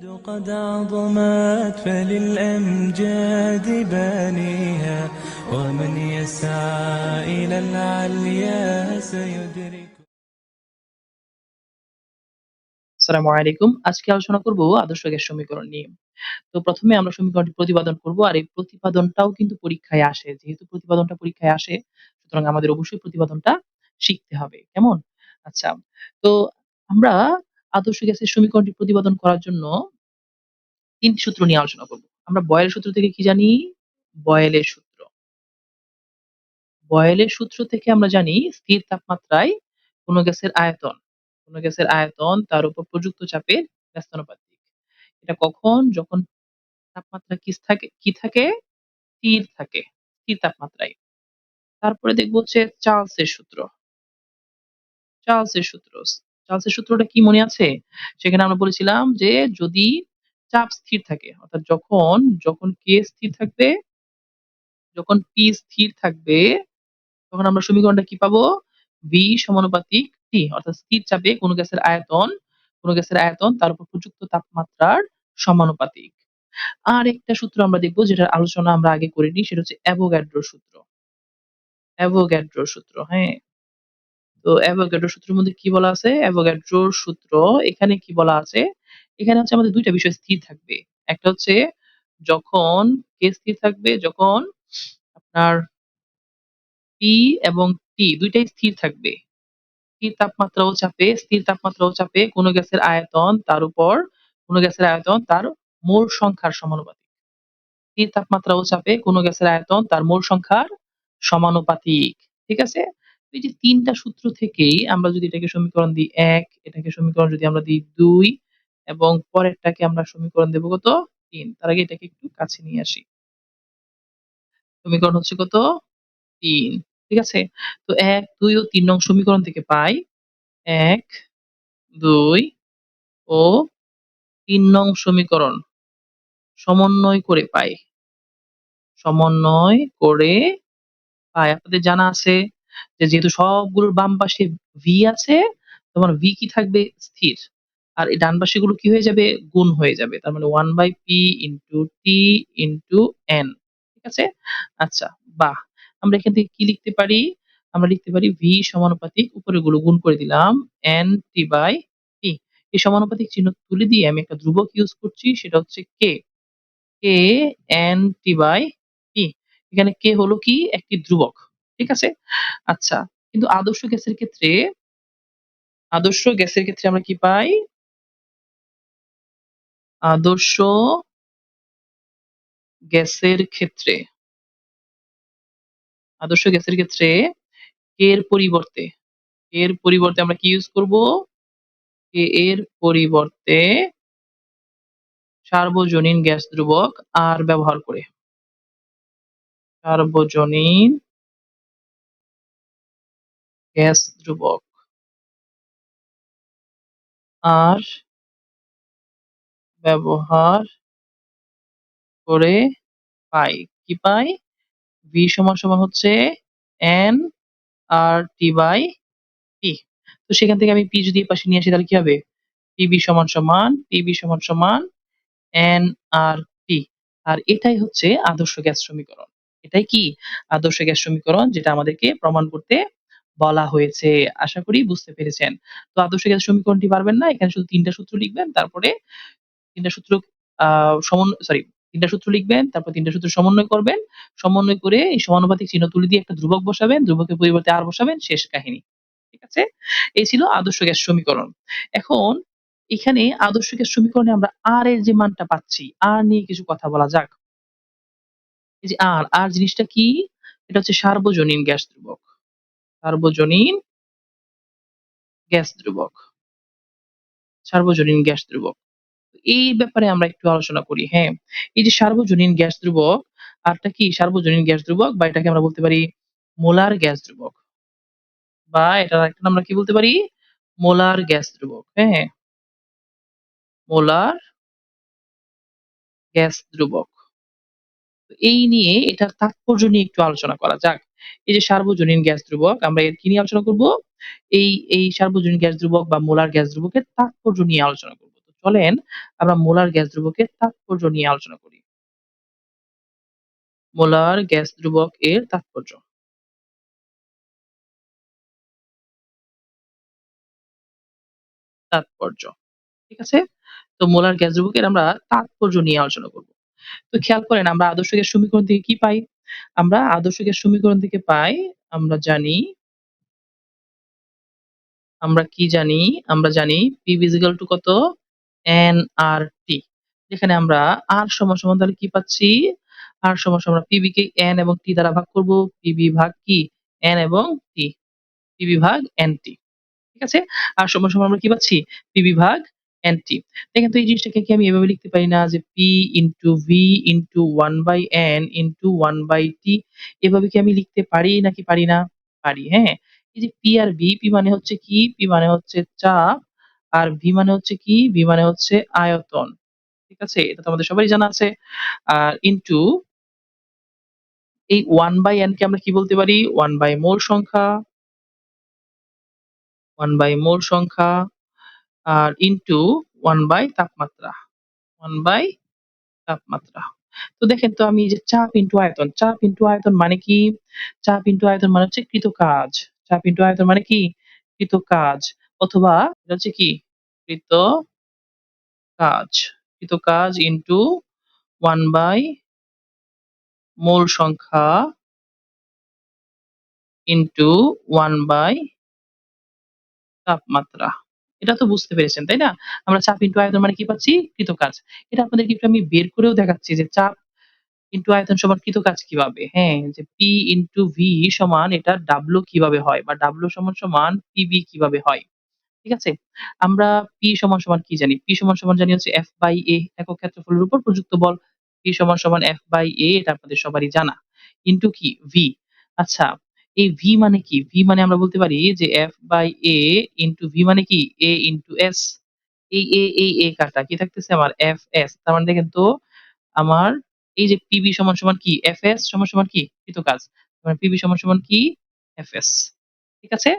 قد عظمت فللأمجاد بانيها ومن يسعى إلى العليا سيدرك আসসালামু আলাইকুম আজকে আলোচনা করব আদর্শ গ্যাস সমীকরণ নিয়ে তো প্রথমে আমরা সমীকরণটি প্রতিপাদন করব আর এই প্রতিপাদনটাও কিন্তু পরীক্ষায় আসে যেহেতু প্রতিপাদনটা পরীক্ষায় আসে সুতরাং আমাদের অবশ্যই প্রতিপাদনটা শিখতে হবে কেমন আচ্ছা তো আমরা আদর্শ গ্যাসের সমীকরণটি প্রতিপাদন করার জন্য তিনটি সূত্র নিয়ে আলোচনা করব। আমরা বয়েলের সূত্র থেকে কি জানি? বয়েলের সূত্র। বয়েলের সূত্র থেকে আমরা জানি স্থির তাপমাত্রায় কোনো গ্যাসের আয়তন, কোনো গ্যাসের আয়তন তার উপর প্রযুক্ত চাপের ব্যস্তানুপাতিক। এটা কখন? যখন তাপমাত্রা কি থাকে কি থাকে? স্থির থাকে, স্থির তাপমাত্রায়। তারপরে দেখব হচ্ছে চার্লসের সূত্র। চার্লসের সূত্র, চার্লসের সূত্রটা কি মনে আছে? সেখানে আমরা বলেছিলাম যে যদি চাপ স্থির থাকে। অর্থাৎ যখন যখন কে স্থির থাকবে, যখন পি স্থির থাকবে, তখন আমরা সমীকরণটা কি পাবো? ভি সমানুপাতিক টি অর্থাৎ স্থির চাপে কোনো গ্যাসের আয়তন, কোনো গ্যাসের আয়তন তার উপর প্রযুক্ত তাপমাত্রার সমানুপাতিক। আর একটা সূত্র আমরা দেখব যেটার আলোচনা আমরা আগে করিনি, সেটা হচ্ছে অ্যাভোগাড্রোর সূত্র। অ্যাভোগাড্রোর সূত্র হ্যাঁ। তো অ্যাভোগাড্রোর সূত্রের মধ্যে কি বলা আছে? অ্যাভোগাড্রোর সূত্র, এখানে কি বলা আছে? এখানে হচ্ছে আমাদের দুইটা বিষয় স্থির থাকবে। একটা হচ্ছে যখন কে স্থির থাকবে? যখন আপনার পি এবং টি দুইটাই স্থির থাকবে। স্থির তাপমাত্রা ও চাপে, স্থির তাপমাত্রা ও চাপে কোনো গ্যাসের আয়তন তার উপর, কোনো গ্যাসের আয়তন তার মোল সংখ্যার সমানুপাতিক। স্থির তাপমাত্রা ও চাপে কোনো গ্যাসের আয়তন তার মোল সংখ্যার সমানুপাতিক। ঠিক আছে? এই যে তিনটা সূত্র থেকেই আমরা যদি এটাকে সমীকরণ দিই এক, এটাকে সমীকরণ যদি আমরা দিই দুই এবং পরেরটাকে আমরা সমীকরণ দেবো কত? তিন। তার আগে এটাকে একটু কাছে নিয়ে আসি। সমীকরণ হচ্ছে কত? তিন। ঠিক আছে? তো এক, দুই ও তিন নং সমীকরণ থেকে পাই এক, দুই ও তিন নং সমীকরণ সমন্বয় করে পাই। সমন্বয় করে পাই। আপনাদের জানা আছে যে যেহেতু সবগুলোর বাম পাশে ভি আছে, তোমার ভি কি থাকবে? স্থির। আর এই ডান পাশে গুলো কি হয়ে যাবে? গুণ হয়ে যাবে। তার মানে one by P into T into N ঠিক আছে? আচ্ছা বাহ! আমরা এখান থেকে কি লিখতে পারি? আমরা লিখতে পারি ভি সমানুপাতিক উপরে গুলো গুণ করে দিলাম এন টি বাই টি এই সমানুপাতিক চিহ্ন তুলে দিয়ে আমি একটা ধ্রুবক ইউজ করছি, সেটা হচ্ছে কে K N T by T এখানে কে হলো কি? একটি ধ্রুবক, ঠিক আছে? আচ্ছা কিন্তু আদর্শ গ্যাসের ক্ষেত্রে, আদর্শ গ্যাসের ক্ষেত্রে আমরা কি পাই? আদর্শ গ্যাসের ক্ষেত্রে, আদর্শ গ্যাসের ক্ষেত্রে এর পরিবর্তে এর পরিবর্তে আমরা কি ইউজ করব? এর পরিবর্তে সার্বজনীন গ্যাস ধ্রুবক আর ব্যবহার করে। সার্বজনীন গ্যাস ধ্রুবক আর ব্যবহার করে পাই। কি পাই? ভি সমান সমান হচ্ছে N R T by P তো সেখান থেকে আমি পি যদি পাশে নিয়ে আসি, তাহলে কি হবে? পিবি সমান সমান পিবি সমান সমান এন আর টি আর এটাই হচ্ছে আদর্শ গ্যাস সমীকরণ। এটাই কি? আদর্শ গ্যাস সমীকরণ, যেটা আমাদেরকে প্রমাণ করতে বলা হয়েছে। আশা করি বুঝতে পেরেছেন। তো আদর্শ গ্যাস সমীকরণটি পারবেন না, এখানে শুধু তিনটা সূত্র লিখবেন, তারপরে তিনটা সূত্র সমন্বয় সরি তিনটা সূত্র লিখবেন, তারপর তিনটা সূত্র সমন্বয় করবেন। সমন্বয় করে এই সমানুপাতিক চিহ্ন তুলে দিয়ে একটা ধ্রুবক বসাবেন, ধ্রুবকের পরিবর্তে আর বসাবেন, শেষ কাহিনী। ঠিক আছে? এই ছিল আদর্শ গ্যাস সমীকরণ। এখন এখানে আদর্শ গ্যাস সমীকরণে আমরা আর এর যে মানটা পাচ্ছি আর নিয়ে কিছু কথা বলা যাক। এই যে আর আর জিনিসটা কি? এটা হচ্ছে সার্বজনীন গ্যাস ধ্রুবক। সার্বজনীন গ্যাস ধ্রুবক। সার্বজনীন গ্যাস ধ্রুবক। এই ব্যাপারে আমরা একটু আলোচনা করি হ্যাঁ। এই যে সার্বজনীন গ্যাস ধ্রুবক, আরটা কি সার্বজনীন গ্যাস ধ্রুবক বা এটাকে আমরা বলতে পারি মোলার গ্যাস ধ্রুবক? বা এটা একটা আমরা কি বলতে পারি? মোলার গ্যাস ধ্রুবক হ্যাঁ। মোলার গ্যাস ধ্রুবক। এই নিয়ে এটার তাৎপর্য নিয়ে একটু আলোচনা করা যাক। এই যে সার্বজনীন গ্যাস ধ্রুবক, আমরা এর কি নিয়ে আলোচনা করব? এই এই সার্বজনীন গ্যাস ধ্রুবক বা মোলার গ্যাস ধ্রুবকের তাৎপর্য নিয়ে আলোচনা করব। চলেন, আমরা মোলার গ্যাস ধ্রুবকের তাৎপর্য নিয়ে আলোচনা করি। মোলার গ্যাস ধ্রুবক এর তাৎপর্য। তাৎপর্য। ঠিক আছে? তো মোলার গ্যাস ধ্রুবকের আমরা তাৎপর্য নিয়ে আলোচনা করব। তো খেয়াল করেন, আমরা আদর্শ গ্যাস সমীকরণ থেকে কি পাই? আমরা আদর্শ গ্যাস সমীকরণ থেকে পাই, আমরা জানি, আমরা কি জানি? আমরা জানি পি ইজিক্যাল টু কত? N R T. যেখানে আমরা আর সমান সমান তাহলে কি পাচ্ছি? আর সমান সমান পিবি কে এন এবং টি দ্বারা ভাগ করব। পিবি ভাগ কি? এন এবং টি। পিবি ভাগ এন টি। ঠিক আছে? আর সমান সমান আমরা কি পাচ্ছি? পিবি ভাগ এন টি। দেখেন তো এই জিনিসটাকে কি আমি এভাবে লিখতে পারি না যে P into V into one by N into one by T. এভাবে কি আমি লিখতে পারি নাকি পারি না? পারি হ্যাঁ? এই যে পি আর ভি, পি মানে হচ্ছে কি? পি মানে হচ্ছে চাপ আর ভি মানে হচ্ছে কি? ভি মানে হচ্ছে আয়তন। ঠিক আছে? এটা তো আমাদের সবারই জানা আছে। আর ইনটু এই ওয়ান বাই এন কে আমরা কি বলতে পারি? ওয়ান বাই মোল সংখ্যা ওয়ান বাই মোল সংখ্যা, আর ইনটু ওয়ান বাই তাপমাত্রা ওয়ান বাই তাপমাত্রা। তো দেখেন তো আমি যে চাপ ইনটু আয়তন, চাপ ইনটু আয়তন মানে কি? চাপ ইনটু আয়তন মানে হচ্ছে কৃত কাজ। চাপ ইনটু আয়তন মানে কি? কৃত কাজ। অথবা এটা হচ্ছে কি? কৃত কাজ। কৃত কাজ ইনটু ওয়ান বাই মূল সংখ্যা ইনটু ওয়ান বাই তাপমাত্রা। এটা তো বুঝতে পেরেছেন, তাই না? আমরা চাপ ইন্টু আয়তন মানে কি পাচ্ছি? কৃত কাজ। এটা আপনাদেরকে একটু আমি বের করেও দেখাচ্ছি যে চাপ ইন্টু আয়তন সমান কৃত কাজ কীভাবে? হ্যাঁ যে পি ইনটু ভি সমান এটা ডাব্লু কীভাবে হয়? বা ডাব্লু সমান সমান পিবি কীভাবে হয়? ঠিক আছে? আমরা পি সমান সমান কি জানি? পি সমান সমান জানি হচ্ছে এফ বাই এ একক ক্ষেত্রফলের উপর প্রযুক্ত বল। পি সমান সমান এফ বাই এ এটা আপনাদের সবারই জানা। ইনটু কি? ভি আচ্ছা এই ভি মানে কি? ভি মানে আমরা বলতে পারি যে F by A into V মানে কি? এ ইনটু এস এই এ এই এ কাটা, কি থাকতেছে আমার? এফ এস তার মানে দেখেন তো, আমার এই যে পিবি সমান সমান কি? এফ এস সমান সমান কি? কৃত কাজ। মানে পিবি সমান সমান কি? এফ এস ঠিক আছে?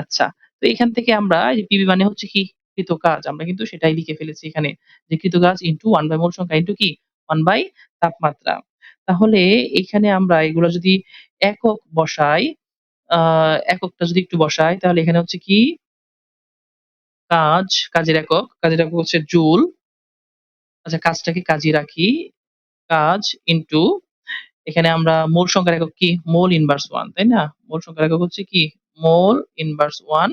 আচ্ছা তো এখান থেকে আমরা পিবি মানে হচ্ছে কি কৃত কাজ। আমরা কিন্তু সেটাই লিখে ফেলেছি এখানে যে কৃত কাজ ইন্টু ওয়ান বাই মোল সংখ্যা ইন্টু কি? ওয়ান বাই তাপমাত্রা। তাহলে এখানে আমরা এগুলো যদি একক বসাই এককটা যদি একটু বসাই, তাহলে এখানে হচ্ছে কি? কাজ, কাজের একক কাজের একক হচ্ছে জুল। আচ্ছা কাজটাকে কাজে রাখি। কাজ ইনটু এখানে আমরা মোল সংখ্যার একক কি? মোল ইনভার্স ওয়ান তাই না? মোল সংখ্যার একক হচ্ছে কি? মোল ইনভার্স ওয়ান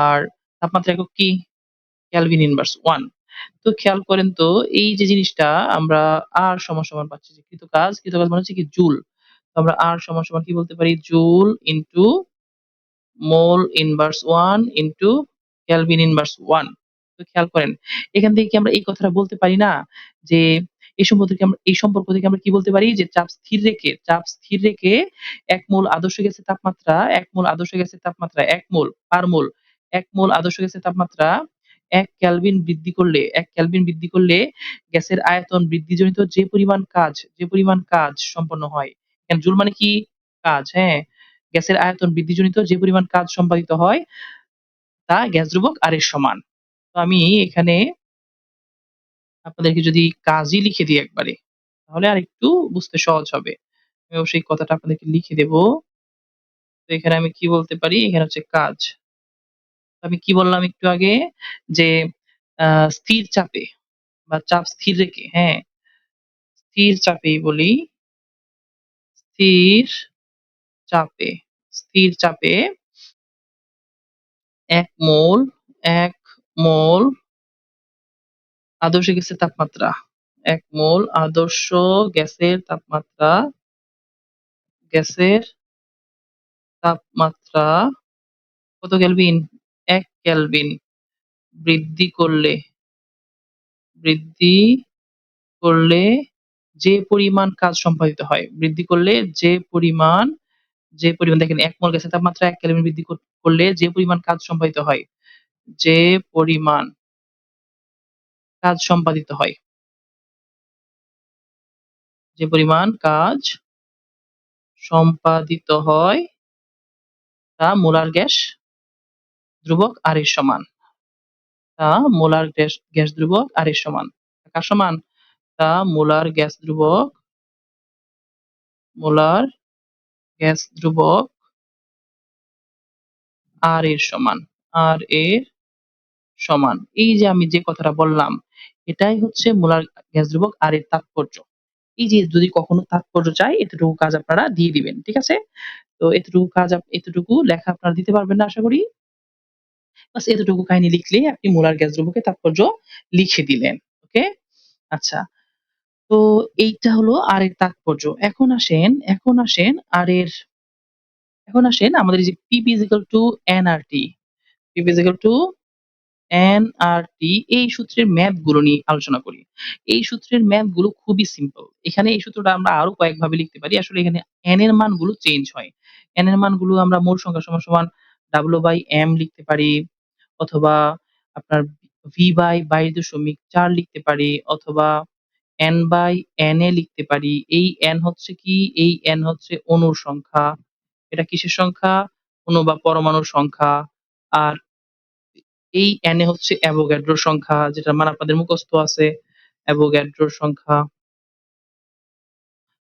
আর তাপমাত্রা একক কি? ক্যালভিন ইনভার্স ওয়ান তো খেয়াল করেন তো, এই যে জিনিসটা আমরা আর সমান পাচ্ছি যে কৃত কাজ কৃত কাজ মানে হচ্ছে কি জুল। তো আমরা আর সমান সমান কি বলতে পারি? Joule into mole inverse one into kelvin inverse one তো খেয়াল করেন, এখান থেকে কি আমরা এই কথাটা বলতে পারি না? যে এই সম্পর্ক থেকে আমরা এই সম্পর্ক থেকে আমরা কি বলতে পারি? যে চাপ স্থির রেখে, চাপ স্থির রেখে এক মোল আদর্শ গ্যাসের তাপমাত্রা, এক মোল আদর্শ গ্যাসের তাপমাত্রা এক মোল, পার মোল। এক মোল আদর্শ গ্যাসের তাপমাত্রা এক ক্যালভিন বৃদ্ধি করলে, এক ক্যালভিন বৃদ্ধি করলে গ্যাসের আয়তন বৃদ্ধিজনিত যে পরিমাণ কাজ, যে পরিমাণ কাজ সম্পন্ন হয়। জুল মানে কি? কাজ হ্যাঁ। গ্যাসের আয়তন বৃদ্ধিজনিত যে পরিমাণ কাজ সম্পাদিত হয়, তা গ্যাস ধ্রুবক আর এর সমান। তো আমি এখানে আপনাদেরকে যদি কাজই লিখে দিই একবারে, তাহলে আর একটু বুঝতে সহজ হবে। আমি অবশ্যই কথাটা আপনাদেরকে লিখে দেব। তো এখানে আমি কি বলতে পারি? এখানে হচ্ছে কাজ। আমি কি বললাম একটু আগে? যে স্থির চাপে বা চাপ স্থির রেখে হ্যাঁ? স্থির চাপেই বলি, স্থির চাপে স্থির চাপে এক মোল এক মোল আদর্শ গ্যাসের তাপমাত্রা, এক মোল আদর্শ গ্যাসের তাপমাত্রা গ্যাসের তাপমাত্রা কত এক কেলভিন বৃদ্ধি করলে বৃদ্ধি করলে যে পরিমাণ কাজ সম্পাদিত হয়, বৃদ্ধি করলে যে পরিমাণ যে পরিমাণ, দেখেন এক মোল গ্যাসের তাপমাত্রা এক কেলভিন বৃদ্ধি করলে যে পরিমাণ কাজ সম্পাদিত হয়, যে পরিমাণ কাজ সম্পাদিত হয়, যে পরিমাণ কাজ সম্পাদিত হয়, তা মোলার গ্যাস ধ্রুবক আর এর সমান। তা মোলার গ্যাস গ্যাস ধ্রুবক আর এর সমান। কার সমান? তা মোলার গ্যাস ধ্রুবক, মোলার গ্যাস ধ্রুবক আর এর সমান, আর এর সমান। এই যে আমি যে কথাটা বললাম, এটাই হচ্ছে মোলার গ্যাস ধ্রুবক আর এর তাৎপর্য। এই যে যদি কখনো তাৎপর্য চাই, এতটুকু কাজ আপনারা দিয়ে দিবেন, ঠিক আছে? তো এতটুকু কাজ, এতটুকু লেখা আপনারা দিতে পারবেন না, আশা করি। বাস এতটুকু কাহিনী লিখলে আপনি মোলার গ্যাস ধ্রুবকের তাৎপর্য লিখে দিলেন, ওকে? আচ্ছা তো এইটা হলো আর এর তাৎপর্য। এখন আসেন এখন আসেন আর এর, এখন আসেন আমাদের যে PV is equal to NRT PV is equal to NRT এই সূত্রের ম্যাথগুলো নিয়ে আলোচনা করি। এই সূত্রের ম্যাথগুলো খুবই সিম্পল এখানে এই সূত্রটা আমরা আরও কয়েকভাবে লিখতে পারি। আসলে এখানে এন এর মানগুলো চেঞ্জ হয়। এন এর মানগুলো আমরা মোট সংখ্যা সমান সমান ডাব্লু বাই এম লিখতে পারি, অথবা আপনার ভি বাই বাইশ দশমিক চার লিখতে পারি, অথবা এন বাই এন এ লিখতে পারি। এই এন হচ্ছে কি? এই এন হচ্ছে অণুর সংখ্যা। এটা কিসের সংখ্যা? অণু বা পরমাণুর সংখ্যা। আর এই এন এ হচ্ছে অ্যাভোগাড্রোর সংখ্যা যেটা মানে আপনাদের মুখস্থ আছে। অ্যাভোগাড্রোর সংখ্যা।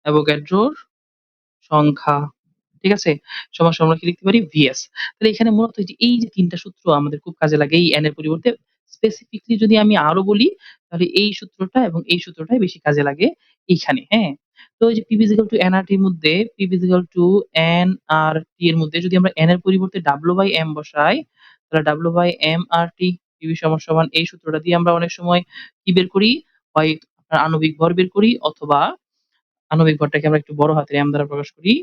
অ্যাভোগাড্রোর সংখ্যা। ঠিক আছে? সমান আমরা কি লিখতে পারি? ভিএস তাহলে এখানে মূলত এই যে তিনটা সূত্র আমাদের খুব কাজে লাগে এই এন এর পরিবর্তে স্পেসিফিকলি যদি আমি আরও বলি, তাহলে এই সূত্রটা এবং এই সূত্রটাই বেশি কাজে লাগে এইখানে হ্যাঁ? তো এই যে পি ভিজিক্যাল টু এনআরটি এর মধ্যে P V is equal to N R T এর মধ্যে যদি আমরা এন এর পরিবর্তে ডাব্লু বাই এম বসাই, তাহলে W by M R T PV সমান সমান এই সূত্রটা দিয়ে আমরা অনেক সময় কি বের করি? হয় আণবিক ভর বের করি, অথবা আণবিক ভরটাকে আমরা একটু বড় হাতের এম দ্বারা প্রকাশ করি।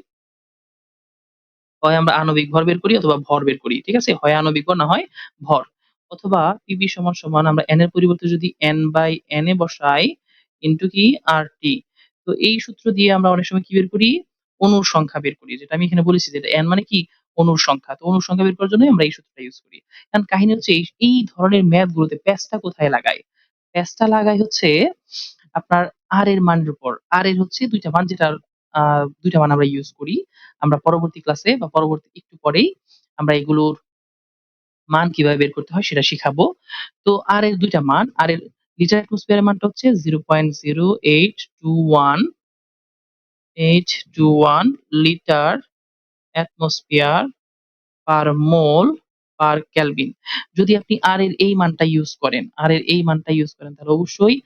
হয় আমরা আণবিক ভর বের করি অথবা ভর বের করি, ঠিক আছে? হয় আণবিক ভর না হয় ভর। অথবা পিবি সমান সমান আমরা এন এর পরিবর্তে যদি এন বাই এন এ বসাই ইন্টু কি? আর টি তো এই সূত্র দিয়ে আমরা অনেক সময় কি বের করি? অনুর সংখ্যা বের করি, যেটা আমি এখানে বলেছি যে এন মানে কি? অণুর সংখ্যা। তো অণুর সংখ্যা বের করার জন্য আমরা এই সূত্রটা ইউজ করি। কারণ কাহিনী হচ্ছে এই ধরনের ম্যাথ গুলোতে প্যাচটা কোথায় লাগায়? প্যাচটা লাগায় হচ্ছে আপনার আর এর মানের উপর। আর এর হচ্ছে দুইটা মান, যেটা দুইটা মান আমরা ইউজ করি। আমরা পরবর্তী ক্লাসে বা পরবর্তী একটু পরেই আমরা এগুলোর মান কীভাবে বের করতে হয় সেটা শিখাবো। তো আর এর দুইটা মান আর এর লিটার অ্যাটমসফিয়ারের মানটা হচ্ছে zero point zero eight two one eight two one litre atmosphere per mole per kelvin যদি আপনি আর এর এই মানটা ইউজ করেন আর এর এই মানটা ইউজ করেন, তাহলে অবশ্যই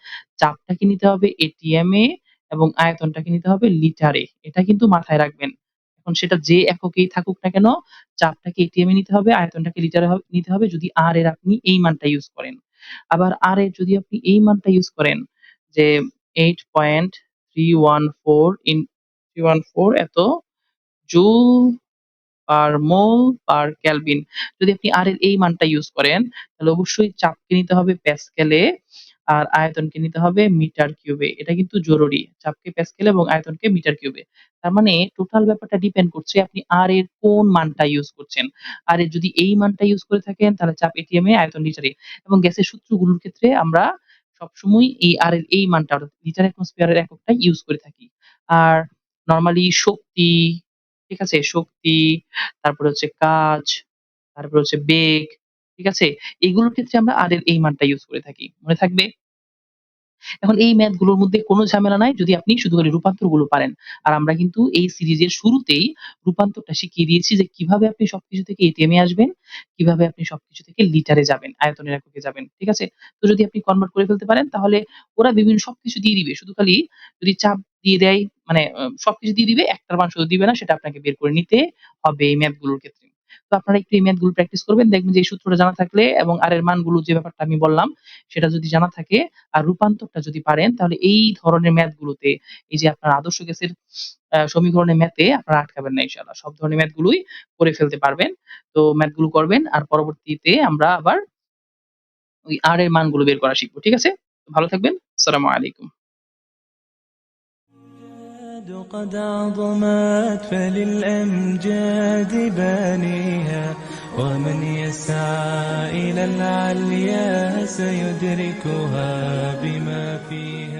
চাপটাকে নিতে হবে এটিএম এ এবং আয়তনটাকে নিতে হবে লিটারে। এটা কিন্তু মাথায় রাখবেন। এখন সেটা যে এককেই থাকুক না কেন, চাপটাকে এটিএম এ নিতে হবে, আয়তনটাকে লিটারে নিতে হবে যদি আর এর আপনি এই মানটা ইউজ করেন। আবার আর এর যদি আপনি এই মানটা ইউজ করেন যে eight point three one four in three one four এত joule per mole per kelvin যদি আপনি আর এর এই মানটা ইউজ করেন, তাহলে অবশ্যই চাপকে নিতে হবে প্যাসকেলে আর আয়তনকে নিতে হবে মিটার কিউবে। এটা কিন্তু জরুরি চাপকে প্যাসকেলে এবং আয়তনকে মিটার কিউবে। তার মানে টোটাল ব্যাপারটা ডিপেন্ড করছে আপনি আর এর কোন মানটা ইউজ করছেন। আর এর যদি এই মানটা ইউজ করে থাকেন তাহলে চাপ এটিএম এ আয়তন লিটারে এবং গ্যাসের সূত্রগুলোর ক্ষেত্রে আমরা সবসময় এই আর এর এই মানটা অর্থাৎ লিটার অ্যাটমসফিয়ারের এককটা ইউজ করে থাকি। আর নরমালি শক্তি ঠিক আছে? শক্তি তারপরে হচ্ছে কাজ, তারপরে হচ্ছে বেগ, ঠিক আছে? এগুলোর ক্ষেত্রে আমরা আর এর এই মানটা ইউজ করে থাকি। মনে থাকবে? এখন এই ম্যাথগুলোর মধ্যে কোনো ঝামেলা নাই যদি আপনি শুধু রূপান্তরগুলো পারেন। আর আমরা কিন্তু এই সিরিজের শুরুতেই রূপান্তরটা শিখিয়ে দিয়েছি যে কীভাবে আপনি সবকিছু থেকে এটিএম এ আসবেন, কীভাবে আপনি সবকিছু থেকে লিটারে যাবেন, আয়তনের এককে যাবেন। ঠিক আছে? তো যদি আপনি কনভার্ট করে ফেলতে পারেন তাহলে ওরা বিভিন্ন সবকিছু দিয়ে দিবে। শুধু খালি যদি চাপ দিয়ে দেয় মানে সবকিছু দিয়ে দিবে, একটার মান শুধু দিবে না সেটা আপনাকে বের করে নিতে হবে এই ম্যাথগুলোর ক্ষেত্রে। তো আপনারা একটু এই ম্যাথগুলো প্র্যাকটিস করবেন। দেখবেন যে এই সূত্রটা জানা থাকলে এবং আর এর মানগুলো যে ব্যাপারটা আমি বললাম, সেটা যদি জানা থাকে আর রূপান্তরটা যদি পারেন, তাহলে এই ধরনের ম্যাথ গুলোতে এই যে আপনার আদর্শ গ্যাসের সমীকরণের ম্যাথে আপনারা আটকাবেন না ইনশাআল্লাহ। সব ধরনের ম্যাথ গুলোই করে ফেলতে পারবেন। তো ম্যাথগুলো করবেন আর পরবর্তীতে আমরা আবার ওই আর এর মানগুলো বের করা শিখব। ঠিক আছে? ভালো থাকবেন। আসসালামু আলাইকুম। قد عظمت فللأمجاد بانيها. ومن يسعى إلى العليا سيدركها بما فيها.